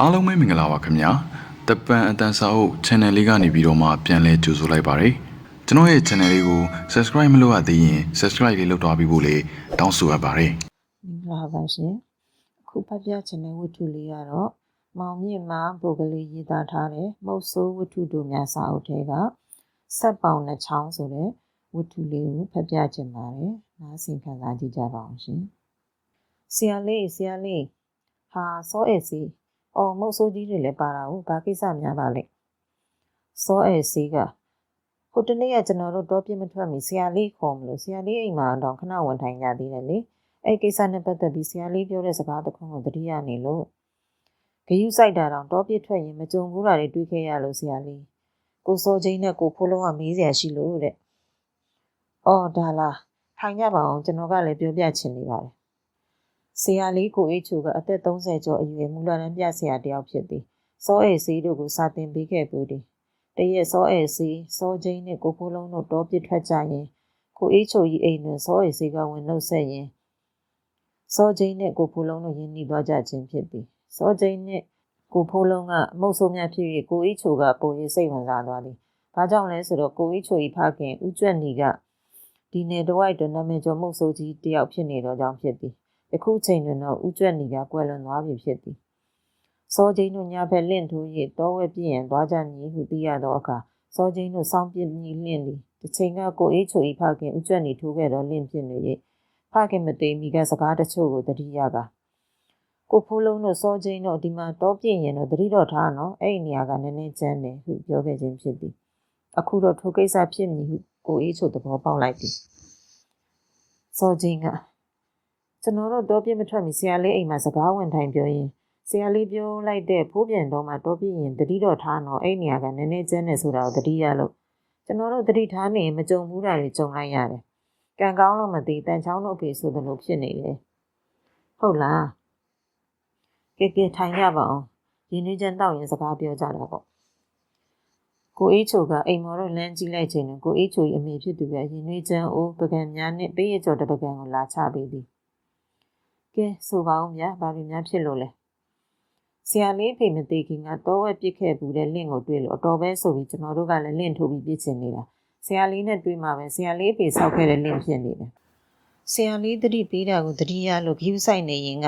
အားလုံးပဲမင်္ဂလာပါခင်ဗျာတပန်အတန်စာအုပ် channel လေးကနေပြီးတော့မှပြန်လဲကြိုဆိုလိုက်ပါတယ်ကျွန်တော်ရဲ့ channel လေးကို subscribe မလုပ်ရသေးရင် subscribe လေးလုပ်သွားပြီးဖို့လေတောင်းဆိုအပ်ပါတယ်မင်္ဂလာပါရှင်အခုဖတ်ပြချင်တဲ့ဝတ္ထုလေးကတော့မောင်မြင့်မှာပုဂ္ဂလိရေးသားထားတဲ့မုတ်ဆိုးဝတ္ထုတို့များစာအုပ်ထဲကဆက်ပေါင်နှချောင်းဆိုတဲ့ဝတ္ထုလေးကိုဖတ်ပြချင်ပါတယ်နားဆင်ခံစားကြည့်ကြပါအောင်ရှင်ဆရာလေးဆရာလေးဟာစောဧစီ အော်မုတ်ဆိုးကြီးတွေလည်းပါတာဟုတ်ဘာကိစ္စများပါလဲစောဧစီကဟိုတနေ့ကကျွန်တော်တို့တော့ပြမထွက်မီဆရာလေးခေါ်မလို့ဆရာလေးအိမ်မှာတော့ခဏဝင်ထိုင်ကြသေးတယ်လေအဲ့ကိစ္စနဲ့ပတ်သက်ပြီးဆရာလေးပြောတဲ့စကားတစ်ခုကိုသတိရနေလို့ဂယုစိုက်တာတော့တောပြစ်ထွက်ရင်မကြုံဘူးတာတွေတွေးခဲ့ရလို့ဆရာလေးကိုစောချင်းနဲ့ကိုဖိုးလုံးကမေးစရာရှိလို့တဲ့။အော်ဒါလားထိုင်ကြပါအောင်ကျွန်တော်ကလည်းပြောပြချင်နေပါတယ်။ ဆရာလေးကိုအေးချိုကအသက်30ကျော်အရွယ်မူလတန်းပြဆရာတယောက်ဖြစ်သည်။စောအေဆေးတို့ကိုစာသင်ပေးခဲ့ဘူးသည်။တရက်စောအေဆေးစောချင်းနဲ့ကိုဖိုးလုံးတို့တောပြစ်ထွက်ကြရင်ကိုအေးချိုကြီးအိမ်တွင်စောအေဆေးကဝင်နှုတ်ဆက်ရင်စောကျင်းနဲ့ကိုဖိုးလုံးတို့ယဉ်နှီးသွားကြခြင်းဖြစ်သည်စောကျင်းနဲ့ကိုဖိုးလုံးကမုတ်ဆိုးများဖြစ်၍ကိုအိချိုကပုံရိပ်စိတ်ဝင်စားသွားသည်ဘာကြောင့်လဲဆိုတော့ကိုအိချို၏ဖခင်ဦးကျွတ်နီကဒီနယ်တစ်ဝိုက်တွင်နာမည်ကျော်မုတ်ဆိုးကြီးတယောက်ဖြစ်နေသောကြောင့်ဖြစ်သည် ယခုချိန်တွင်တော့ဦးကျွတ်နီကကွယ်လွန်သွားပြီဖြစ်သည်စောကျင်းတို့ညဘက်လင့်ထိုး၍တောဝဲပြည့်ရန်သွားကြမည်ဟုသိရသောအခါစောကျင်းတို့စောင်းပြစ်မည်လင့်သည်တစ်ချိန်ကကိုအိချို၏ဖခင်ဦးကျွတ်နီထိုးခဲ့သောလင့်ဖြစ်နေ၍ဖခင်မသိမိကစကားတချို့ကိုတတိယကကိုဖိုးလုံးတို့စောချင်းတို့ဒီမှာတောပြင်းရင်တော့တတိတော်ထားနော်အဲ့ဒီနေရာကနည်းနည်းကျန်းတယ်ဟုပြောခဲ့ခြင်းဖြစ်သည်အခုတော့ထိုကိစ္စဖြစ်မည်ဟုကိုအေးချိုသဘောပေါက်လိုက်သည်စောချင်းက ကျွန်တော်တို့တောပြင်းမထွက်မီဆရာလေးအိမ်မှာစကားဝင်ထိုင်ပြောရင်ဆရာလေးပြောလိုက်တဲ့ဖိုးပြန်တော့မှတောပြင်းရင်တတိတော်ထားနော်အဲ့ဒီနေရာကနည်းနည်းကျန်းတယ်ဆိုတာကိုတတိယလို့ကျွန်တော်တို့တတိထားနေရင်မကြုံဘူးတာတွေကြုံလိုက်ရတယ်ကံကောင်းလို့မသိတန်ချောင်းတို့ဖေဆိုသလိုဖြစ်နေတယ်ဟုတ်လားကဲကဲထိုင်ကြပါအောင်ရင်းနှီးချမ်းတောက်ရင်စကားပြောကြတာပေါ့ကိုအေးချိုကအိမ်မော်တို့လမ်းကြည့်လိုက်ချိန်တွင်ကိုအေးချို၏အမေဖြစ်သူကရင်းနှီးချမ်းအိုးပကံများနှင့်ပေးရကျော်တပကံကိုလာချပေးသည် ကဲဆိုပါဦးဗျာဘာလို့များဖြစ်လို့လဲဆရာလေးဖေမသိခင်ကတော့ဝက်ပြစ်ခဲ့ဘူးတဲ့လင့်ကိုတွေ့လို့အတော်ပဲဆိုပြီးကျွန်တော်တို့ကလည်းလင့်ထိုးပြီးပြစ်ချင်နေတာဆရာလေးနဲ့တွေ့မှပဲဆရာလေးဖေဆောက်ခဲ့တဲ့လင့်ဖြစ်နေတယ်။ဆရာလေးတတိပေးတာကိုတတိယလို့ဂိူးဆိုင်နေရင်က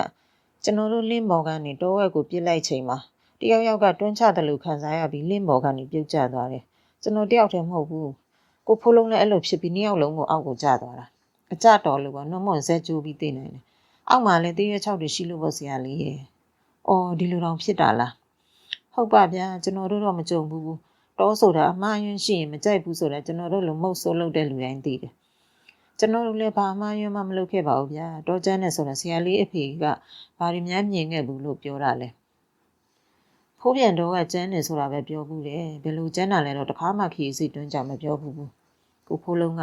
ကျွန်တော်တို့လင့်ဘော်ကနေတောဝက်ကိုပြစ်လိုက်ချိန်မှာတယောက်ယောက်ကတွန်းချတယ်လို့ခံစားရပြီးလင့်ဘော်ကနေပြုတ်ကျသွားတယ်။ကျွန်တော်တယောက်တည်းမဟုတ်ဘူး။ကိုဖိုးလုံးလည်းအဲ့လိုဖြစ်ပြီးနှစ်ယောက်လုံးကိုအောက်ကိုကျသွားတာ။အကြတော်လို့ပေါ့နှမွန်ဇက်ကျိုးပြီးသိနေတယ်။ အောက်မှာလည်းတရွက်6တွေရှိလို့ပေါ့ဆရာလေးရဲ့။အော်ဒီလိုတော့ဖြစ်တာလား။ဟုတ်ပါဗျာကျွန်တော်တို့တော့မကြုံဘူးဘူး။တောဆိုတာအမှားယွင်းရှိရင်မကြိုက်ဘူးဆိုတာကျွန်တော်တို့လိုမဟုတ်ဆိုးလုပ်တဲ့လူတိုင်းသိတယ်ကျွန်တော်တို့လည်းဘာအမှားယွင်းမှမလုပ်ခဲ့ပါဘူးဗျာတောကျန်းနဲ့ဆိုတော့ဆရာလေးအဖေကဘာတွေများမြင်ခဲ့ဘူးလို့ပြောတာလဲဖိုးပြန်တော့ကကျန်းနေဆိုတာပဲပြောဘူးတယ်ဘယ်လိုကျန်းတာလဲတော့တခါမှခီးစိတ်တွန်းကြမပြောဘူးဘူးကိုဖိုးလုံးက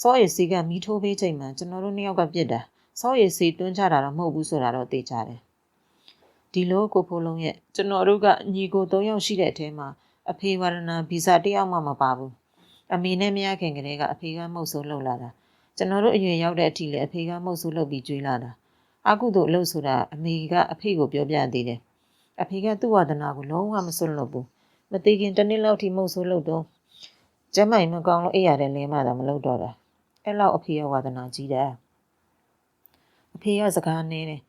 စောရည်စီကမီးထိုးပေးချိန်မှာကျွန်တော်တို့နှစ်ယောက်ကပြစ်တာ စောရည်စီတွန်းချတာတော့မဟုတ်ဘူးဆိုတာတော့သိကြတယ်ဒီလိုကိုဖိုးလုံးရဲ့ကျွန်တော်တို့ကညီကို၃ယောက်ရှိတဲ့အထဲမှာအဖေဝရဏဗီဇတယောက်မှမပါဘူးအမေနဲ့မရခင်ကတည်းကအဖေကမှုတ်ဆိုးလုပ်လာတာကျွန်တော်တို့အရွယ်ရောက်တဲ့အထိလည်းအဖေကမှုတ်ဆိုးလုပ်ပြီးကြွေးလာတာအကုသို့အလုပ်ဆိုတာအမေကအဖေကိုပြောပြသေးတယ်အဖေကသူ့ဝါဒနာကိုလုံးဝမစွန့်လွတ်ဘူးမသိခင်တစ်နှစ်လောက်ထိမှုတ်ဆိုးလုပ်တော့ကျမ်းမိုင်မကောင်းလို့အိပ်ရတယ်လင်းမှသာမလုပ်တော့တာအဲ့လောက်အဖေရဲ့ဝါဒနာကြီးတယ် အဖေကစကားနေတယ်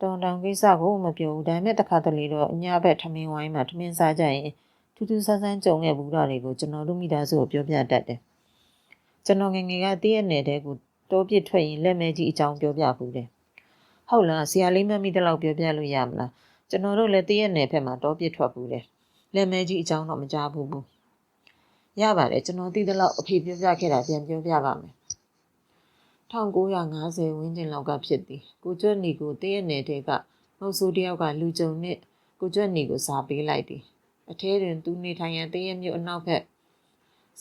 တောင်တောင်ကိစ္စကိုမပြောဘူးဒါပေမဲ့တစ်ခါတလေတော့ညဘက်ထမင်းဝိုင်းမှာထမင်းစားကြရင်ထူးထူးဆန်းဆန်းကြုံခဲ့ဘူးတာတွေကိုကျွန်တော်တို့မိသားစုကိုပြောပြတတ်တယ်။ကျွန်တော်ငယ်ငယ်ကတည့်ရနယ်တဲ့ကိုတိုးပစ်ထွက်ရင်လက်မဲကြီးအကြောင်းပြောပြဘူးတယ်။ဟုတ်လားဆရာလေးမမိတဲ့လောက်ပြောပြလို့ရမလား။ကျွန်တော်တို့လည်းတည့်ရနယ်ဘက်မှာတိုးပစ်ထွက်ဘူးတယ်။လက်မဲကြီးအကြောင်းတော့မကြားဘူးဘူး။ရပါတယ်ကျွန်တော်သိတဲ့လောက်အဖေပြောပြခဲ့တာပြန်ပြောပြပါမယ်။ 1950ဝန်းကျင်လောက်ကဖြစ်သည်။ကိုကျွတ်နီကိုတည့်ရနယ်တဲ့ကမဟုတ်ဆိုးတယောက်ကလူကြုံနဲ့ကိုကျွတ်နီကိုစာပေးလိုက်သည်။အထဲတွင်သူနေထိုင်ရန်တရက်မြို့အနောက်ဘက်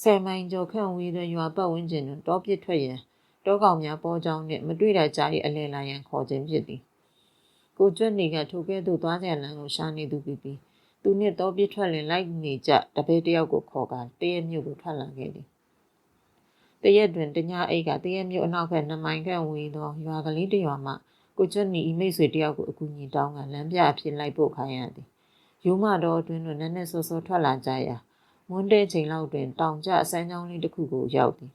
ဆယ်မိုင်ကျော်ခန့်ဝေးသောရွာပတ်ဝန်းကျင်တွင်တောပစ်ထွက်ရန်တောကောင်များပေါ်ကြောင်းနှင့်မတွေ့တာကြား၏အလဲလာရန်ခေါ်ခြင်းဖြစ်သည်ကိုကျွတ်နေကထိုကဲ့သို့သွားကြလမ်းကိုရှာနေသူပြီးပြီးသူနှင့်တောပစ်ထွက်လင်လိုက်နေကြတပည့်တယောက်ကိုခေါ်ကာတရက်မြို့ကိုထွက်လာခဲ့သည် တရက်တွင်တညအိတ်ကတရက်မြို့အနောက်ဘက်နှစ်မိုင်ခန့်ဝေးသောရွာကလေးတစ်ရွာမှကိုကျွတ်နေဤမိတ်ဆွေတယောက်ကိုအကူအညီတောင်းကလမ်းပြအဖြစ်လိုက်ပို့ခိုင်းရသည်ရိုးမတော်အတွင်းတွင်နည်းနည်းစောစောထွက်လာကြရာမွန်းတဲ့ချိန်လောက်တွင်တောင်ကျအစမ်းချောင်းလေးတစ်ခုကိုရောက်သည်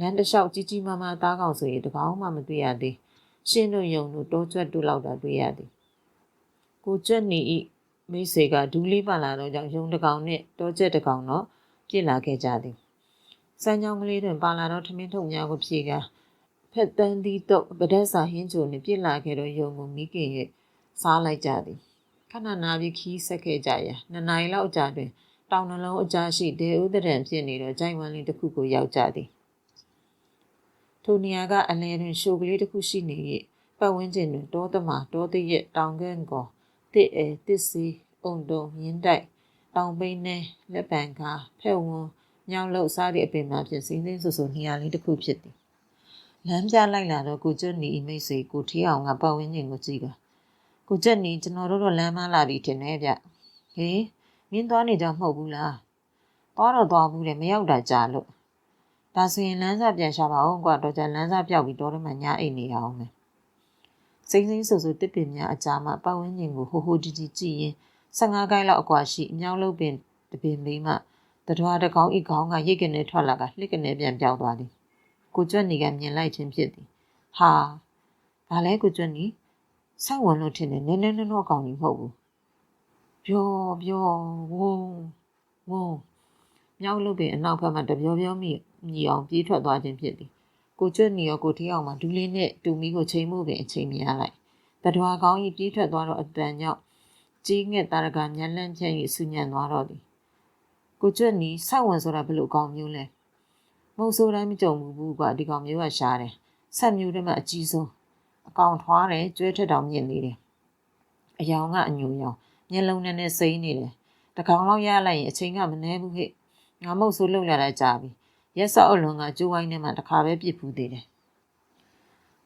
လမ်းတစ်လျှောက်ကြီးကြီးမားမားသားကောင်ဆိုရင်တကောင်မှမတွေ့ရသေးရှင်းတို့ယုံတို့တောကျွတ်တို့လောက်တာတွေ့ရသည်ကိုကျွတ်နီဤမိတ်ဆွေကဒူးလေးပါလာတော့ကြောင့်ယုံတကောင်နှင့်တောကျက်တကောင်တော့ပြစ်လာခဲ့ကြသည် စမ်းချောင်းကလေးတွင်ပါလာတော့ထမင်းထုံများကိုဖြေကဖက်တန်းသီးတော့ဗဒက်စာဟင်းချိုနှင့်ပြစ်လာခဲ့တော့ယုံကိုမိခင်ရဲ့စားလိုက်ကြသည်ခဏနာပြီးခီးဆက်ခဲ့ကြရာနှစ်နာရီလောက်ကြာတွင် တောင်နှလုံးအကြားရှိဒေဥဒရံဖြစ်နေတော့ဂျိုင်ဝမ်လင်းတစ်ခုကိုရောက်ကြသည်ထိုနေရာကအလဲတွင်ရှိုကလေးတစ်ခုရှိနေ၏ပတ်ဝန်းကျင်တွင်တောသမာတောတရက်တောင်ကန်းကောတစ်အဲတစ်စီအုံတုံမြင်းတိုက်တောင်ပိန်းနဲ့လက်ပံကားဖဲ့ဝန်း ညောင်လုတ်စားသည့်အပင်များဖြင့်စင်းစင်းဆူဆူနေရာလေးတစ်ခုဖြစ်သည်လမ်းပြလိုက်လာတော့ကိုကျွတ်နီမိတ်ဆွေကိုထီအောင်ကပတ်ဝန်းကျင်ကိုကြည့်ကကိုကျက်နီကျွန်တော်တို့တော့လမ်းမလာပြီထင်တယ်ဗျဟေးမင်းသွားနေကြမဟုတ်ဘူးလားသွားတော့သွားဘူးလေမရောက်တာကြာလို့ဒါဆိုရင်လမ်းစာပြန်ရှာပါအောင်ကွာတော့ကြလမ်းစာပြောက်ပြီးတော့တမှညာအိတ်နေရအောင်မယ်စိမ့်စိမ့်ဆူဆူတစ်ပင်များအကြာမှပတ်ဝန်းကျင်ကိုဟိုဟိုတီတီကြည့်ရင်15ကိုင်းလောက်အကွာရှိအမြောက်လုံးပင်တပင်မိမ တထွားတကောင်းဤကောင်းကရိတ်ကနေထွက်လာကလှစ်ကနေပြန်ပြောင်းသွားသည်ကိုကျွတ်နီကမြင်လိုက်ခြင်းဖြစ်သည်ဟာဒါလဲကိုကျွတ်နီစိုက်ဝင်လို့ထင်တယ်နည်းနည်းနည်းတော့ကောင်းကြီးမဟုတ်ဘူးပြောပြောဝုန်းဝုန်းမြောက်လို့ပင်အနောက်ဘက်မှာတပြောပြောမိညီအောင်ပြေးထွက်သွားခြင်းဖြစ်သည်ကိုကျွတ်နီရောကိုထီအောင်မှာဒူးလေးနဲ့တူမီကိုချိန်မှုပင်အချိန်မရလိုက်တတွာကောင်းကြီးပြေးထွက်သွားတော့အတန်ကြောင့်ကြီးငှက်တာရကညံလန့်ချဲ့၍ဆူညံသွားတော့သည် ကိုကျွတ်နီစိုက်ဝင်ဆိုတာဘယ်လိုကောင်းမျိုးလဲမဟုတ်ဆိုတိုင်းမကြုံဘူးကွာဒီကောင်မျိုးကရှားတယ်ဆက်မျိုးတည်းမှအကြီးဆုံးအကောင်ထွားတယ်ကျွဲထက်တောင်မြင့်နေတယ်အယောင်ကအညူရောင်မျက်လုံးနဲ့နဲ့စိမ့်နေတယ်တကောင်လောက်ရလိုက်ရင်အချိန်ကမနှဲဘူးဟဲ့ငါမဟုတ်ဆိုးလုံလာတာကြာပြီရက်စောက်အလွန်ကကျိုးဝိုင်းထဲမှာတစ်ခါပဲပြစ်ဖူးသေးတယ်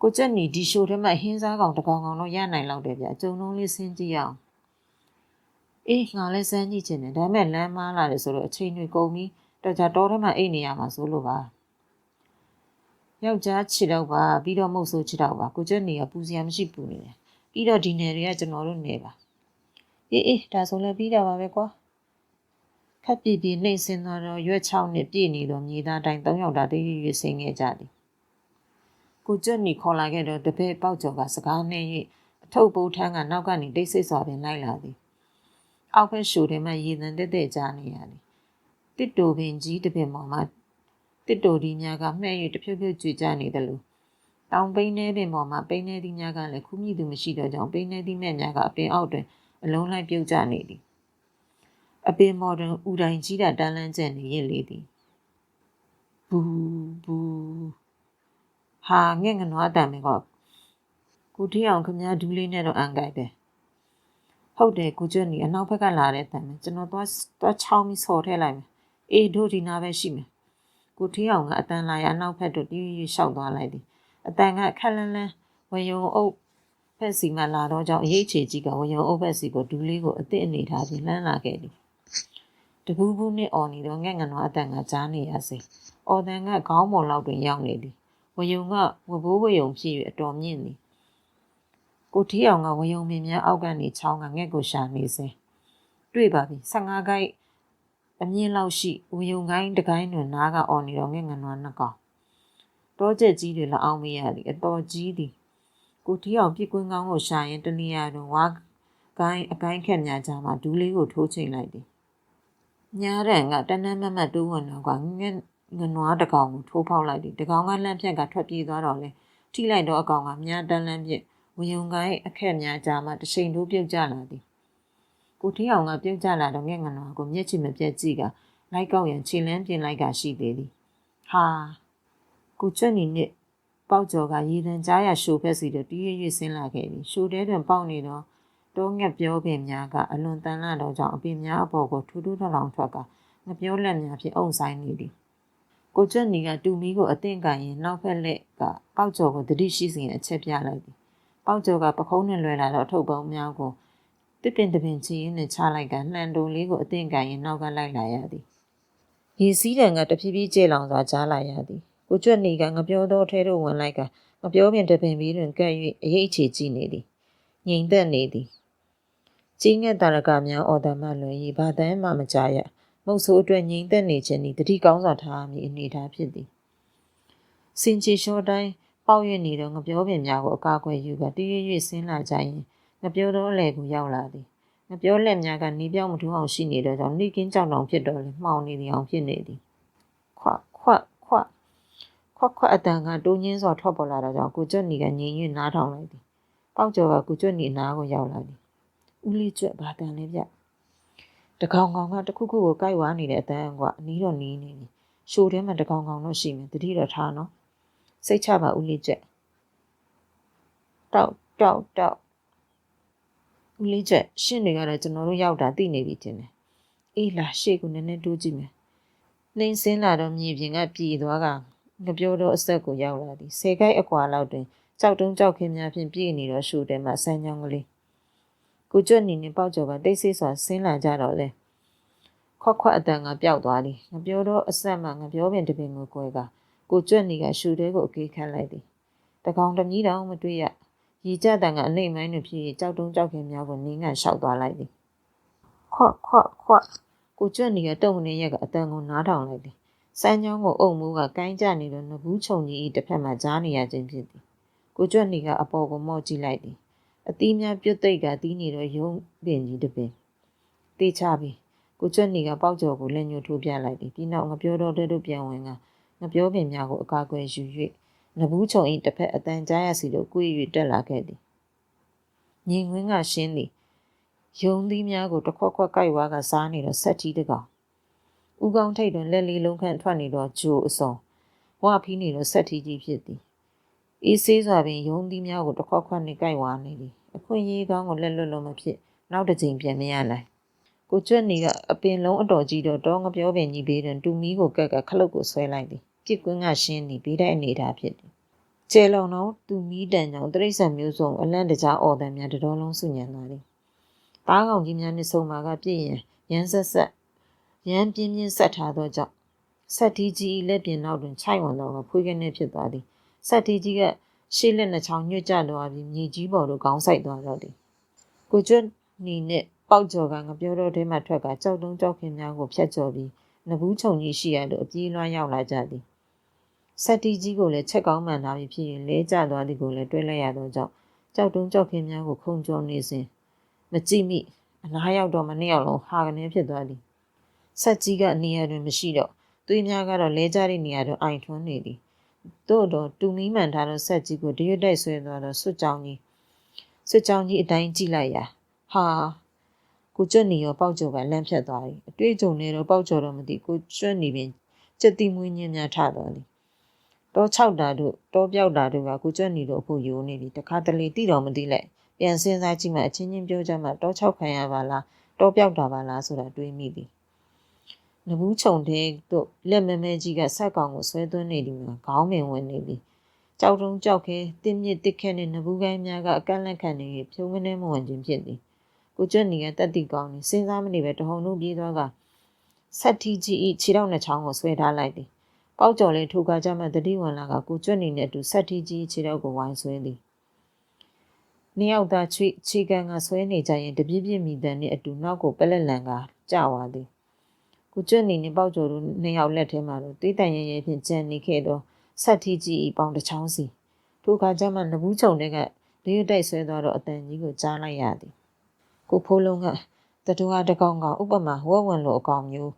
ကိုကျက်နီဒီရှိုထဲမှာဟင်းစားကောင်တကောင်ကောင်တော့ရနိုင်လောက်တယ်ဗျအကျုံလုံးလေးစဉ်းကြည့်အောင် အေးငါလည်းစမ်းကြည့်ချင်တယ်ဒါပေမဲ့လမ်းမားလာတယ်ဆိုတော့အချိန်တွေကုန်ပြီတော်ကြတော့ထဲမှာအိတ်နေရမှာဆိုလို့ပါယောက်ျားခြေတော့ပါပြီးတော့မဟုတ်ဆိုခြေတော့ပါကိုကျွတ်နေကပူစရာမရှိပူနေတယ်ပြီးတော့ဒီနယ်တွေကကျွန်တော်တို့နေပါအေးအေးဒါဆိုလည်းပြီးတာပါပဲကွာခက်ပြပြနှိမ့်စင်သွားတော့ရွက်ချောင်းနဲ့ပြည့်နေတော့မြေသားတိုင်း၃ယောက်တာတည်းရွေ့ဆင်းခဲ့ကြသည်ကိုကျွတ်နေခေါ်လာခဲ့တော့တပည့်ပေါက်ကျော်ကစကားနဲ့၍အထုပ်ပိုးထမ်းကနောက်ကနေတိတ်ဆိတ်စွာပင်လိုက်လာသည် အောက်ဘက်ရှူထဲမှာရေသံတက်တက်ကြားနေရသည်တစ်တူပင်ကြီးတစ်ပင်ပေါ်မှာတစ်တိုဒီများကမှဲ့၍တဖြုတ်ဖြုတ်ကြွကြနေတယ်လို့တောင်ပိန်းနေပင်ပေါ်မှာပိန်းနေသည့်များကလည်းခုမြည်သူမရှိတော့ကြောင့်ပိန်းနေသည့်မဲ့များကအပင်အောက်တွင်အလုံးလိုက်ပြုတ်ကြနေသည်အပင်မော်တွင်ဥတိုင်းကြီးတာတန်းလန်းကျန်နေရင်လေသည်ဘူးဘူးဟာငဲ့ငနွားတံမင်းကကိုထီအောင်ခမည်းဒူးလေးနဲ့တော့အန်ကိုက်တယ် ဟုတ်တယ်ကိုကျွတ်နီအနောက်ဘက်ကလာတဲ့တံမင်းကျွန်တော်သွားသွားချောင်းပြီးဆော်ထဲလိုက်မယ်အေးတို့ဒီနာပဲရှိမယ်ကိုထီးအောင်ကအတန်လာရအနောက်ဘက်သို့တီးရီလျှောက်သွားလိုက်သည်အတန်ကခက်လန်းလန်းဝယုံအုပ်ဖက်စီမှလာတော့ကြောင့်အရေးချေကြီးကဝယုံအုပ်ဖက်စီကိုဒူးလေးကိုအစ်စ်အနေထားပြီးလှမ်းလာခဲ့သည်တပူးပူးနဲ့အော်နေတော့ငက်ငနွားအတန်ကကြားနေရစေအော်တန်ကခေါင်းပေါ်လောက်တွင်ရောက်နေသည်ဝယုံကဝဘိုးဝယုံဖြစ်၍အတော်မြင့်သည် ကိုထီးအောင်ကဝယုံမင်းများအောက်ကနေချောင်းကငက်ကိုရှာနေစေတွေ့ပါပြီ15ခိုက်အမြင့်လောက်ရှိဝယုံကိုင်းတကိုင်းတွင်နားကအော်နေတော့ငဲ့ငနွားနှစ်ကောင်တောကျက်ကြီးတွေလည်းအောင်မရသည်အတော်ကြီးသည်ကိုထီအောင်ပြစ်ကွင်းကောင်းကိုရှာရင်တနေရာတွင်ဝါကိုင်းအကိုင်းခက်များကြမှာဒူးလေးကိုထိုးချိန်လိုက်သည်ညားရန်ကတနမ်းမမတ်တိုးဝင်တော့ကငဲ့ငနွားတကောင်ကိုထိုးဖောက်လိုက်သည်တကောင်ကလန့်ဖြတ်ကထွက်ပြေးသွားတော့လေထိလိုက်တော့အကောင်ကမြားတန်းလန်းပြစ် ဝယုံကိုင်းအခက်များကြမှာတချိန်တိုးပြုတ်ကျလာသည်ကိုထီအောင်ကပြုတ်ကျလာတော့ငဲ့ငနွားကိုမျက်ချီမပြတ်ကြည့်ကလိုက်ကောက်ရန်ခြေလန်းပြင်လိုက်ကရှိသေးသည်ဟာကိုကျွတ်နေနဲ့ပေါက်ကျော်ကရေတံကြားရရှိုဖက်စီတော့တီးရရွဆင်းလာခဲ့သည်ရှိုတဲတွင်ပေါက်နေတော့တောငက်ပြောပင်များကအလွန်တန်လာတော့ကြောင့်အပင်များအပေါ်ကိုထူးထူးထောင်ထောင်ထွက်ကငပြောလက်များဖြင့်အုံဆိုင်နေသည်ကိုကျွတ်နီကတူမီကိုအသင့်ကန်ရင်နောက်ဖက်လက်ကပေါက်ကျော်ကိုတတိရှိစဉ်အချက်ပြလိုက်သည် ပေါက်ကျော်ကပခုံးနဲ့လွယ်လာတော့အထုပ်ပုံးများကိုတစ်ပင်တစ်ပင်ချီရင်းနဲ့ချလိုက်ကလှန်တုံလေးကိုအသင့်ကန်ရင်နောက်ကလိုက်လာရသည်ရေစည်းတံကတဖြည်းဖြည်းကျဲလောင်စွာကြားလာရသည်ကိုကျွတ်နေကငပြောသောထဲသို့ဝင်လိုက်ကငပြောပင်တစ်ပင်ပြီးတွင်ကပ်၍အရေးအခြေကြည့်နေသည်ငြိမ်သက်နေသည်ကြီးငယ်တာရကများအော်တမလွယ်၏ဘာတမ်းမှမကြရမုတ်ဆိုးအတွက်ငြိမ်သက်နေခြင်းသည်တတိကောင်းစွာထားမည်အနေထားဖြစ်သည်စင်ချီလျှောတိုင်း ပေါက်ရနေသောငပြောပင်များကိုအကာအကွယ်ယူကတည်ရ၍ဆင်းလာကြရင်ငပြောသောအလေကိုရောက်လာသည်ငပြောလက်များကနေပြောင်းမထူအောင်ရှိနေသောကြောင့်နေကင်းကြောင်တောင်ဖြစ်တော်လဲမှောင်နေသည်အောင်ဖြစ်နေသည်ခွခွခွခွခွအတန်ကတိုးညင်းစွာထွက်ပေါ်လာသောကြောင့်ကိုကျွတ်နီကငြိမ်၍နားထောင်လိုက်သည်ပေါက်ကျော်ကကိုကျွတ်နီနားကိုရောက်လာသည်ဦးလေးကျွတ်ဘာတန်လဲဗျတကောင်ကောင်ကတခုခုကိုကြိုက်ဝါနေတဲ့အတန်းကအနီးတော့နီးနေပြီရှိုးထဲမှာတကောင်ကောင်တော့ရှိမယ်တတိတော့ထားနော် စိတ်ချပါဦးလေးကျွတ်တောက်တောက်တောက်ဦးလေးကျွတ်ရှင်းတွေကတော့ကျွန်တော်တို့ရောက်တာသိနေပြီတင်တယ်အေးလာရှေ့ကနည်းနည်းတိုးကြည့်မယ်နှင်းစင်းလာတော့မြေပြင်ကပြည်သွားကငပြောတော့အဆက်ကိုရောက်လာသည်ဆယ်ခိုက်အကွာလောက်တွင်ကြောက်တုံးကြောက်ခင်းများဖြင့်ပြည်နေတော့ရှူတဲမှာဆန်းချောင်းကလေးကိုကျွတ်နေနေပေါက်ကြော်ကတိတ်ဆိတ်စွာဆင်းလာကြတော့လေခွက်ခွက်အတန်ကပျောက်သွားသည်ငပြောတော့အဆက်မှငပြောပင်တပင်ကိုကွဲက ကိုကျွတ်နေကရှူတဲကိုအကေးခန့်လိုက်သည်တကောင်တမီးတောင်မတွေ့ရရီကြတန်ကအနှိမ့်မိုင်းတွင်ဖြစ်ကြောက်တုံးကြောက်ခင်းများကိုနင်းငံလျှောက်သွားလိုက်သည်ခွက်ခွက်ခွက်ကိုကျွတ်နေကတုံနေရက်ကအတန်ကိုနားထောင်လိုက်သည်စမ်းချောင်းကိုအုပ်မိုးကကိုင်းကြနေတော့နဘူးချုံကြီး၏တစ်ဖက်မှကြားနေရခြင်းဖြစ်သည်ကိုကျွတ်နေကအပေါ်ကိုမော့ကြည့်လိုက်သည်အသီးများပြုတ်သိပ်ကတီးနေတော့ယုံပင်ကြီးတစ်ပင်တေးချပြီကိုကျွတ်နေကပေါက်ကြော်ကိုလက်ညှိုးထိုးပြလိုက်သည်ပြီးနောက်ငပြောတော့တဲ့တို့ပြန်ဝင်က ငပြောပင်များကိုအကာအကွယ်ယူ၍နဘူးချုံ၏တစ်ဖက်အတန်ကြားရစီတို့ကို၍တက်လာခဲ့သည်ငင်ဝင်းကရှင်းသည်ယုံသီးများကိုတစ်ခွက်ခွက်ကြိုက်ဝါကစားနေတော့ဆက်ကြီးတကောင်ဦးကောင်းထိတ်တွင်လက်လေးလုံးခန့်ထွက်နေတော့ဂျိုအစုံဝါဖီးနေတော့ဆက်ထီးကြီးဖြစ်သည်အေးဆေးစွာပင်ယုံသီးများကိုတစ်ခွက်ခွက်နှင့်ကြိုက်ဝါနေသည်အခွင့်အရေးကောင်းကိုလက်လွတ်လို့မဖြစ်နောက်တစ်ချိန်ပြန်မရနိုင်ကိုကျွတ်နေကအပင်လုံးအတော်ကြီးတော့တောငပြောပင်ကြီးဘေးတွင်တူမီကိုကက်ကခလုတ်ကိုဆွဲလိုက်သည် ပြစ်ကွင်းကရှင်းနေဘေးတိုက်အနေထားဖြစ်သည်ကျဲလုံတော့တူမီတန်ကြောင့်တရိษံမျိုးစုံအလန့်တကြားအော်တန်များတတော်လုံးစုညံသွားသည်တားကောင်ကြီးများနှင့်ဆုံမာကပြည့်ရင်ရန်ဆက်ဆက်ရန်ပြင်းပြင်းဆက်ထားသောကြောင့်ဆက်တီးကြီးလက်ပြင်နောက်တွင်ခြိုက်ဝင်တော့ဖွေးကနေဖြစ်သွားသည်ဆက်တီးကြီးကရှေ့လက်နှချောင်းညွတ်ကြတော့ပြီးမြေကြီးပေါ်သို့ခေါင်းဆိုင်သွားတော့သည်ကိုကျွတ်နီနဲ့ပေါက်ကြော်ကငပြောတော့ထဲမှထွက်ကကြောက်တုံးကြောက်ခင်များကိုဖျက်ကျော်ပြီးနဘူးချုံကြီးရှိရလို့အပြေးလွှမ်းရောက်လာကြသည် ဆက်တီးကြီးကိုလည်းချက်ကောင်းမှန်ထားပြီးဖြစ်ရင်လဲကျသွားသည်ကိုလည်းတွဲလိုက်ရသောကြောင့်ကြောက်တုံးကြောက်ခင်များကိုခုံကျော်နေစဉ်မကြည့်မိအလားရောက်တော့မနှစ်ယောက်လုံးဟာကနေဖြစ်သွားသည်ဆက်ကြီးကနေရာတွင်မရှိတော့သွေးများကတော့လဲကျတဲ့နေရာတွင်အိုင်ထွန်းနေသည်တို့တော့တူမီးမှန်ထားသောဆက်ကြီးကိုတရွတ်တိုက်ဆွဲသွားတော့ဆွတ်ကြောင်ကြီးဆွတ်ကြောင်ကြီးအတိုင်းကြည့်လိုက်ရာဟာကိုကျွတ်နေရောပေါက်ကြော်ကလန့်ဖြတ်သွားပြီအတွေ့အကြုံနဲ့တော့ပေါက်ကြော်တော့မသိကိုကျွတ်နေပင်စက်တိမွေးညင်းများထသွားသည် တော၆တာတို့တောပြောက်တာတို့ကကိုကျွတ်နေတော့အဖို့ယိုးနေပြီတခါတလေတိတော်မသိလိုက်ပြန်စဉ်းစားကြည့်မှအချင်းချင်းပြောကြမှတော၆ခံရပါလားတောပြောက်တာပါလားဆိုတာတွေးမိသည်နဘူးခြုံတဲ့တို့လက်မဲမဲကြီးကဆက်ကောင်ကိုဆွဲသွင်းနေသည်မှာခေါင်းပင်ဝင်နေသည်ကြောက်တုံးကြောက်ခဲတင်းမြစ်တစ်ခဲနဲ့နဘူးကိုင်းများကအကန့်လက်ခံနေဖြုံးကနေမဝင်ခြင်းဖြစ်သည်ကိုကျွတ်နေကတက်တိကောင်းနေစဉ်းစားမနေပဲတဟုန်လုံးပြေးသွားကဆက်ထီကြီးဤခြေထောက်နှစ်ချောင်းကိုဆွဲထားလိုက်သည် ပေါက်ကြော်လေးထိုကကြမှတတိဝင်လာကကိုကျွတ်နေနဲ့အတူဆက်ထီကြီးခြေထောက်ကိုဝိုင်းဆွဲသည်နှစ်ယောက်သားချွေချီကန်ကဆွဲနေကြရင်တပြည့်ပြည့်မိတဲ့နဲ့အတူနောက်ကိုပလက်လန်ကကြွားသည်ကိုကျွတ်နေနေပေါက်ကျော်တို့နှစ်ယောက်လက်ထဲမှာတော့တေးတန်ရဲရဲဖြင့်ကြံနေခဲ့သောဆက်ထီကြီးဤပေါင်တစ်ချောင်းစီထိုအခါကျမှနဘူးချုံတွေကလေးရွတိုက်ဆွဲသွားတော့အတန်ကြီးကိုကြားလိုက်ရသည်ကိုဖိုးလုံးကတတူဟာတကောင်ကဥပမာဝက်ဝင်လိုအကောင်မျိုး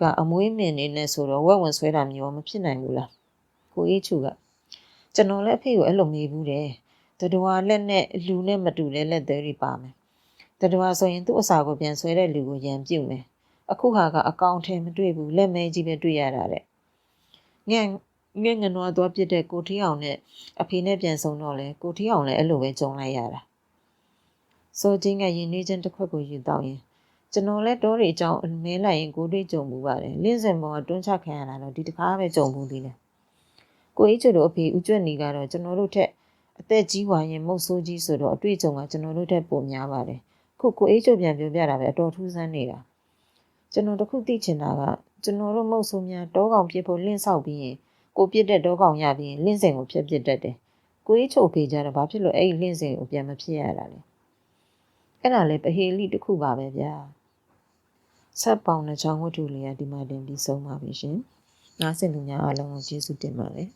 ကအမွေးမြင်နေနဲ့ဆိုတော့ဝက်ဝင်ဆွဲတာမျိုးမဖြစ်နိုင်ဘူးလားကိုအေးချူကကျွန်တော်လည်းအဖေကိုအဲ့လိုမေးဘူးတယ်တတူဟာလက်နဲ့လူနဲ့မတူတဲ့လက်သေးတွေပါမယ်တတူဟာဆိုရင်သူ့အစာကိုပြန်ဆွဲတဲ့လူကိုရံပြုတ်မယ်အခုဟာကအကောင့်ထဲမတွေ့ဘူးလက်မဲကြီးပဲတွေ့ရတာတဲ့ငဲ့ငဲ့ငနွားသွားပြစ်တဲ့ကိုထီအောင်နဲ့အဖေနဲ့ပြန်ဆုံတော့လေကိုထီအောင်လည်းအဲ့လိုပဲကြုံလိုက်ရတာစိုးချင်းကရင်နှွေးချင်းတစ်ခွက်ကိုယူတော့ရင် ကျွန်တော်လည်းတောတွေအကြောင်းမင်းလိုက်ရင်ကိုတွေးကြုံမှုပါတယ်လင်းစင်ပေါ်ကတွန်းချခံရတာတော့ဒီတကားပဲကြုံမှုသေးတယ်ကိုအေးချိုတို့အဖေဦးကျွတ်နေကတော့ကျွန်တော်တို့ထက်အသက်ကြီးွားရင်မုတ်ဆိုးကြီးဆိုတော့အတွေ့အကြုံကကျွန်တော်တို့ထက်ပိုများပါတယ်ခုကိုအေးချိုပြန်ပြောပြတာပဲအတော်ထူးဆန်းနေတာကျွန်တော်တခုသိချင်တာကကျွန်တော်တို့မုတ်ဆိုးများတောကောင်ပြစ်ဖို့လင့်ဆောက်ပြီးရင်ကိုပြစ်တဲ့တောကောင်ရပြီးရင်လင့်စင်ကိုဖျက်ပစ်တတ်တယ်ကိုအေးချိုဖေးကြတော့ဘာဖြစ်လို့အဲ့ဒီလင့်စင်ကိုပြန်မဖြစ်ရတာလဲအဲ့ဒါလည်းပဟေလိတစ်ခုပါပဲဗျာ ဆက်ပေါင်တဲ့ချောင်းဝတ္ထုလေးကဒီမှာတင်ပြီးဆုံးပါပြီရှင်နားဆင်လူများအားလုံးကိုကျေးဇူးတင်ပါတယ်